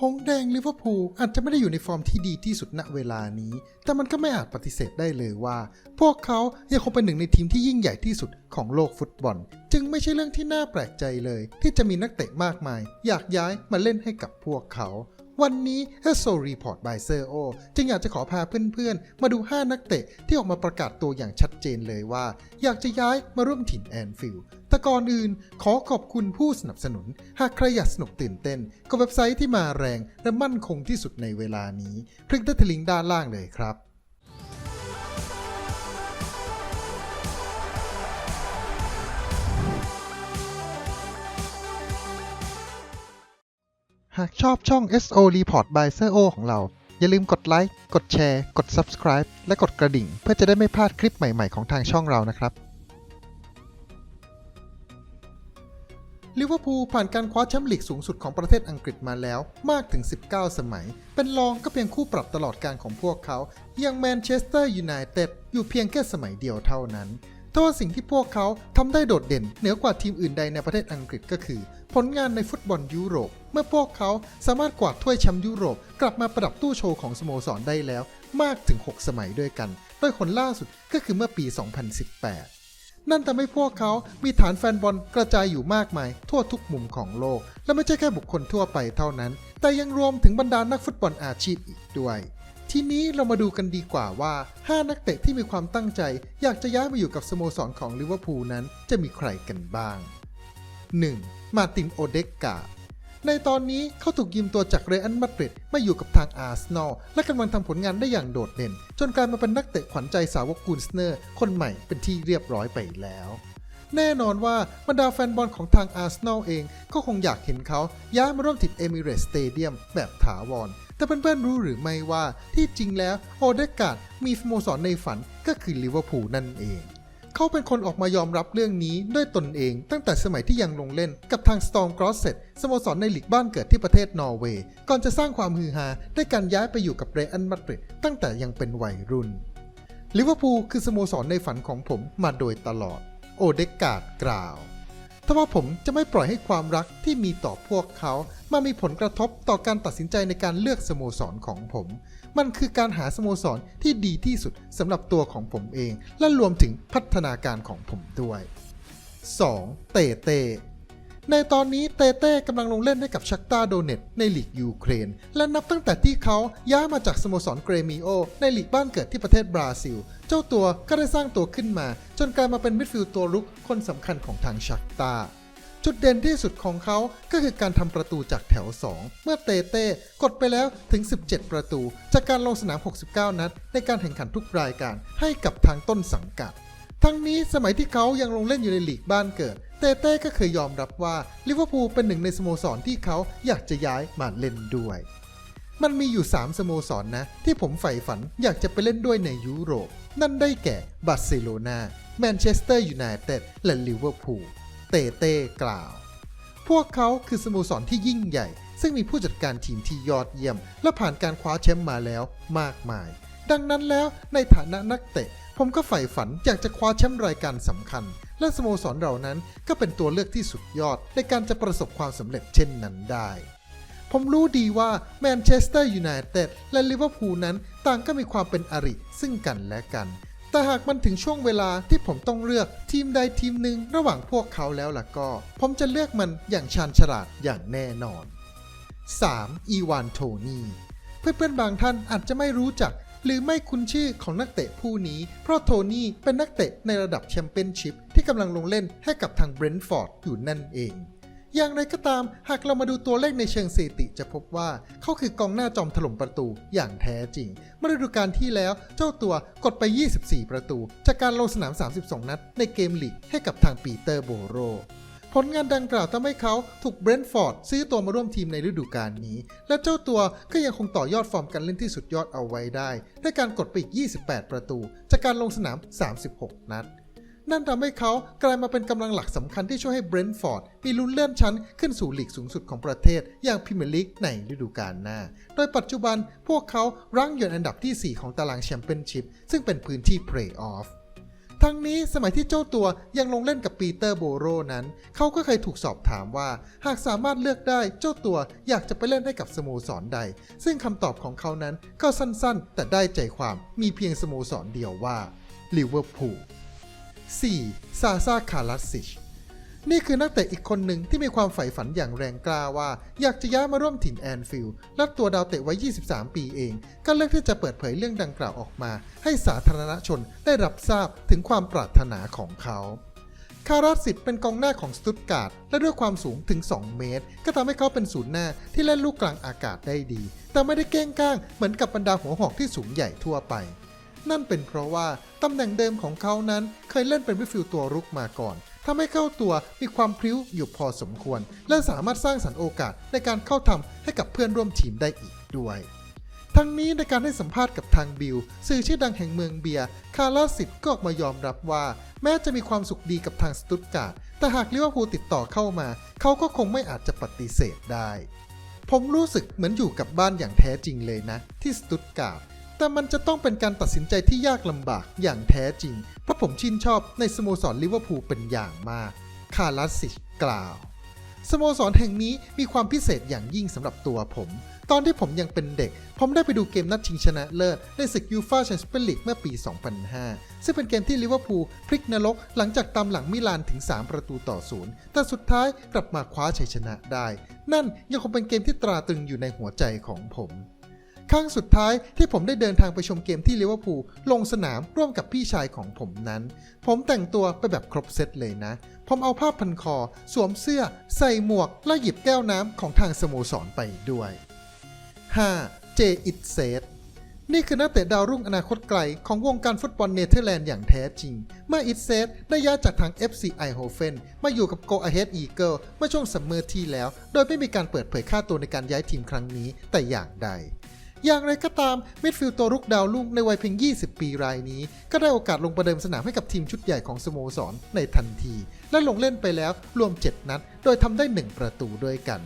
หงแดงลิเวอร์พูลอาจจะไม่ได้อยู่ในฟอร์มที่ดีที่สุดณเวลานี้ แต่มันก็ไม่อาจปฏิเสธได้เลยว่า พวกเขายังคงเป็นหนึ่งในทีมที่ยิ่งใหญ่ที่สุดของโลกฟุตบอล จึงไม่ใช่เรื่องที่น่าแปลกใจเลย ที่จะมีนักเตะมากมาย อยากย้ายมาเล่นให้กับพวกเขา วันนี้เฮโซรีพอร์ตบายเซอร์โอจึงอยากจะขอพาเพื่อนๆ มาดู 5 นักเตะที่ออกมาประกาศตัวอย่างชัดเจนเลยว่า อยากจะย้ายมาร่วมถิ่นแอนฟิลด์แต่ก่อนอื่นขอขอบคุณผู้สนับสนุน หากใครอยากสนุกตื่นเต้น ก็เว็บไซต์ที่มาแรงและมั่นคงที่สุดในเวลานี้ คลิกได้ที่ลิงก์ด้านล่างเลยครับ หากชอบช่อง SO Report by Sir O ของเรา อย่าลืมกดไลค์ กดแชร์ กด Subscribe และกดกระดิ่ง เพื่อจะได้ไม่พลาดคลิปใหม่ ๆ ของทางช่องเรานะครับลิเวอร์พูลผ่านการคว้าแชมป์ลีกสูงสุดของประเทศอังกฤษมาแล้วมากถึง 19 สมัย เป็นรองก็เพียงคู่ปรับตลอดการของพวกเขาอย่างแมนเชสเตอร์ยูไนเต็ดอยู่เพียงแค่สมัยเดียวเท่านั้นแต่ว่าสิ่งที่พวกเขาทำได้โดดเด่นเหนือกว่าทีมอื่นใดในประเทศอังกฤษก็คือ ผลงานในฟุตบอลยุโรป มื่อพวกเขาสามารถกวาดถ้วยแชมป์ยุโรป กลับมาประดับตู้โชว์ของสโมสรได้แล้ว มากถึง 6 สมัยด้วยกัน โดยคนล่าสุดก็คือเมื่อปี 2018 นั่นทำให้พวกเขามีฐานแฟนบอลกระจายอยู่มากมาย ทั่วทุกมุมของโลก และไม่ใช่แค่บุคคลทั่วไปเท่านั้น แต่ยังรวมถึงบรรดานักฟุตบอลอาชีพอีกด้วยทีนี้เรามาดูกันดีกว่าว่า 5 นักเตะที่มีความตั้งใจ อยากจะย้ายมาอยู่กับสโมสรของลิเวอร์พูลนั้นจะมีใครกันบ้าง 1. มาตินโอเดกกา ในตอนนี้เขาถูกยืมตัวจากเรอัลมาดริดมาอยู่กับทางอาร์เซนอลและกำลังทำผลงานได้อย่างโดดเด่น จนกลายมาเป็นนักเตะขวัญใจสาวกกูนสเนอร์ คนใหม่เป็นที่เรียบร้อยไปแล้ว แน่นอนว่าบรรดาแฟนบอลของทางอาร์เซนอลเองก็คงอยากเห็นเขาย้ายมาร่วมถิ่นเอมิเรตสเตเดียมแบบถาวรแต่เพื่อนๆรู้หรือไม่ว่าที่จริงแล้วโอเดกาดมีสโมสรในฝันก็คือลิเวอร์พูลนั่นเอง เขาเป็นคนออกมายอมรับเรื่องนี้ด้วยตนเอง ตั้งแต่สมัยที่ยังลงเล่นกับทาง Storm c r o s s e t สโมสรในหลีกบ้านเกิดที่ประเทศนอร์เวย์ ก่อนจะสร้างความฮือฮาด้วยการย้ายไปอยู่กับเรอันมาดริดตั้งแต่ยังเป็นวัยรุ่นลิเวอร์พูลคือสโมสรในฝันของผมมาโดยตลอด โอเดกาดกล่าว ทว่าผมจะไม่ปล่อยให้ความรักที่มีต่อพวกเขา มามีผลกระทบต่อการตัดสินใจในการเลือกสโมสรของผม มันคือการหาสโมสรที่ดีที่สุดสำหรับตัวของผมเอง และรวมถึงพัฒนาการของผมด้วย 2. เตเต ในตอนนี้เตเต้กำลังลงเล่นให้กับชักตาโดเนตในลีกยูเครน และนับตั้งแต่ที่เขาย้ายมาจากสโมสรเกรมิโอ ในลีกบ้านเกิดที่ประเทศบราซิล เจ้าตัวก็ได้สร้างตัวขึ้นมา จนกลายมาเป็นมิดฟิลด์ตัวรุกคนสำคัญของทางชักตาจุดเด่นที่สุดของเขาก็คือการทำประตูจากแถว 2 เมื่อเตเต้กดไปแล้วถึง 17 ประตู จากการลงสนาม 69 นัด ในการแข่งขันทุกรายการให้กับทางต้นสังกัด ทั้งนี้สมัยที่เขายังลงเล่นอยู่ในลีกบ้านเกิด เตเต้ก็เคยยอมรับว่าลิเวอร์พูลเป็นหนึ่งในสโมสรที่เขาอยากจะย้ายมาเล่นด้วย มันมีอยู่ 3 สโมสรนนะ ที่ผมใฝ่ฝันอยากจะไปเล่นด้วยในยุโรป นั่นได้แก่บาร์เซโลนาแมนเชสเตอร์ยูไนเต็ดและลิเวอร์พูลเตเต้กล่าว พวกเขาคือสโมสรที่ยิ่งใหญ่ ซึ่งมีผู้จัดการทีมที่ยอดเยี่ยม และผ่านการคว้าแชมป์มาแล้วมากมาย ดังนั้นแล้วในฐานะนักเตะ ผมก็ใฝ่ฝันอยากจะคว้าแชมป์รายการสำคัญ และสโมสรเหล่านั้นก็เป็นตัวเลือกที่สุดยอด ในการจะประสบความสำเร็จเช่นนั้นได้ ผมรู้ดีว่าแมนเชสเตอร์ยูไนเต็ดและลิเวอร์พูลนั้นต่างก็มีความเป็นอริซึ่งกันและกันแต่หากมันถึงช่วงเวลาที่ผมต้องเลือกทีมใดทีมหนึ่งระหว่างพวกเขาแล้วล่ะก็ ผมจะเลือกมันอย่างชาญฉลาดอย่างแน่นอน 3. อีวานโทนีเพื่อนๆบางท่านอาจจะไม่รู้จัก หรือไม่คุ้นชื่อของนักเตะผู้นี้ เพราะโทนี่เป็นนักเตะในระดับแชมเปี้ยนชิพที่กำลังลงเล่นให้กับทางเบรนท์ฟอร์ดอยู่นั่นเอง อย่างไรก็ตามหากเรามาดูตัวเลขในเชิงสถิติจะพบว่า เขาคือกองหน้าจอมถล่มประตูอย่างแท้จริง เมื่อฤดูกาลที่แล้วเจ้าตัวกดไป 24 ประตู จากการลงสนาม 32 นัดในเกมลีกให้กับทางปีเตอร์โบโร ผลงานดังกล่าวทำให้เขาถูกเบรนท์ฟอร์ดซื้อตัวมาร่วมทีมในฤดูกาลนี้ และเจ้าตัวก็ยังคงต่อยอดฟอร์มการเล่นที่สุดยอดเอาไว้ได้ ด้วยการกดไปอีก 28 ประตู จากการลงสนาม 36 นัด นั่นทำให้เขากลายมาเป็นกำลังหลักสำคัญที่ช่วยให้เบรนท์ฟอร์ดมีลุ้นเลื่อนชั้นขึ้นสู่ลีกสูงสุดของประเทศ อย่างพรีเมียร์ลีกในฤดูกาลหน้า โดยปัจจุบันพวกเขารั้งอยู่อันดับที่ 4 ของตารางแชมเปี้ยนชิพซึ่งเป็นพื้นที่เพลย์ออฟ ทั้งนี้สมัยที่เจ้าตัวยังลงเล่นกับปีเตอร์โบโรนั้น เขาก็เคยถูกสอบถามว่า หากสามารถเลือกได้เจ้าตัวอยากจะไปเล่นให้กับสโมสรใด ซึ่งคำตอบของเขานั้นก็สั้นๆ แต่ได้ใจความมีเพียงสโมสรเดียวว่าลิเวอร์พูล 4. ซาซาคาลัสซิช นี่คือนักเตะอีกคนหนึ่งที่มีความใฝ่ฝันอย่างแรงกล้าว่า อยากจะย้ายมาร่วมถิ่นแอนฟิลด์และตัวดาวเตะไว้ 23 ปีเอง ก็เลือกที่จะเปิดเผยเรื่องดังกล่าวออกมา ให้สาธารณชนได้รับทราบถึงความปรารถนาของเขาคาราสิตเป็นกองหน้าของสตุตการ์ดและด้วยความสูงถึง 2 เมตร ก็ทำให้เขาเป็นศูนย์หน้าที่เล่นลูกกลางอากาศได้ดี แต่ไม่ได้เก้งก้างเหมือนกับบรรดาหัวหอกที่สูงใหญ่ทั่วไป นั่นเป็นเพราะว่าตำแหน่งเดิมของเขานั้นเคยเล่นเป็นมิฟิลตัวรุกมาก่อน ทำให้เข้าตัวมีความพริ้วอยู่พอสมควร และสามารถสร้างสรรค์โอกาสในการเข้าทำให้กับเพื่อนร่วมทีมได้อีกด้วย ทั้งนี้ในการให้สัมภาษณ์กับทางบิลสื่อชื่อดังแห่งเมืองเบียร์คาราสิตก็ออกมายอมรับว่า แม้จะมีความสุขดีกับทางสตุตการ์ดแต่หากลิเวอร์พูลติดต่อเข้ามา เขาก็คงไม่อาจจะปฏิเสธได้ ผมรู้สึกเหมือนอยู่กับบ้านอย่างแท้จริงเลยนะ ที่สตุตการ์ด แต่มันจะต้องเป็นการตัดสินใจที่ยากลำบากอย่างแท้จริง เพราะผมชื่นชอบในสโมสรลิเวอร์พูลเป็นอย่างมาก คาร์ลาสิชกล่าว สโมสรแห่งนี้มีความพิเศษอย่างยิ่งสำหรับตัวผม ตอนที่ผมยังเป็นเด็ก ผมได้ไปดูเกมนัดชิงชนะเลิศในศึกยูฟาแชมเปี้ยนลีกเมื่อปี 2005 ซึ่งเป็นเกมที่ลิเวอร์พูลพลิกนรกหลังจากตามหลังมิลานถึง 3 ประตูต่อศูนย์แต่สุดท้ายกลับมาคว้าชัยชนะได้ นั่นยังคงเป็นเกมที่ตราตรึงอยู่ในหัวใจของผม ครั้งสุดท้ายที่ผมได้เดินทางไปชมเกมที่ลิเวอร์พูลลงสนามร่วมกับพี่ชายของผมนั้น ผมแต่งตัวไปแบบครบเซตเลยนะ ผมเอาผ้าพันคอ สวมเสื้อ ใส่หมวก และหยิบแก้วน้ำของทางสโมสรไปด้วย 5. เจอิตเซตนี่คือนักเตะดาวรุ่งอนาคตไกลของวงการฟุตบอลเนเธอร์แลนด์อย่างแท้จริง เมื่ออิตเซตได้ย้ายจากทาง FC i h o f e n มาอยู่กับ Go Ahead Eagle เมื่อช่วงซัมเมอร์ที่แล้ว โดยไม่มีการเปิดเผยค่าตัวในการย้ายทีมครั้งนี้แต่อย่างใด อย่างไรก็ตามเมิดฟิลด์ตัวรุกดาวรุ่งในวัยเพียง 20 ปีรายนี้ ก็ได้โอกาสลงประเดิมสนามให้กับทีมชุดใหญ่ของสโมสรในทันที และลงเล่นไปแล้วรวม 7 นัด โดยทำได้ 1 ประตูด้วยกัน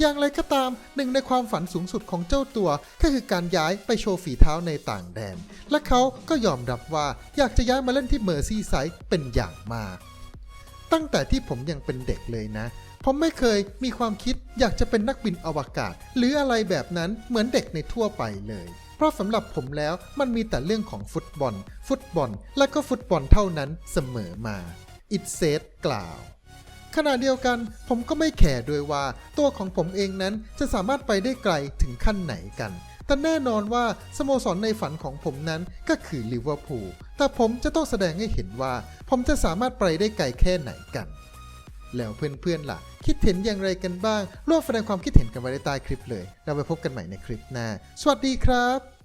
อย่างไรก็ตามหนึ่งในความฝันสูงสุดของเจ้าตัว ก็คือการย้ายไปโชว์ฝีเท้าในต่างแดน และเขาก็ยอมรับว่าอยากจะย้ายมาเล่นที่เมอร์ซี่ไซด์เป็นอย่างมาก ตั้งแต่ที่ผมยังเป็นเด็กเลยนะ ผมไม่เคยมีความคิดอยากจะเป็นนักบินอวกาศ หรืออะไรแบบนั้นเหมือนเด็กในทั่วไปเลย เพราะสำหรับผมแล้วมันมีแต่เรื่องของฟุตบอล ฟุตบอล และก็ฟุตบอลเท่านั้นเสมอมาอิตเซตกล่าวขณะเดียวกันผมก็ไม่แคร์ด้วยว่า ตัวของผมเองนั้นจะสามารถไปได้ไกลถึงขั้นไหนกัน แต่แน่นอนว่าสโมสรในฝันของผมนั้นก็คือลิเวอร์พูล แต่ผมจะต้องแสดงให้เห็นว่า ผมจะสามารถไปได้ไกลแค่ไหนกัน แล้วเพื่อนๆล่ะ คิดเห็นอย่างไรกันบ้าง ร่วมแสดงความคิดเห็นกันไว้ในใต้คลิปเลย เราไปพบกันใหม่ในคลิปหน้า สวัสดีครับ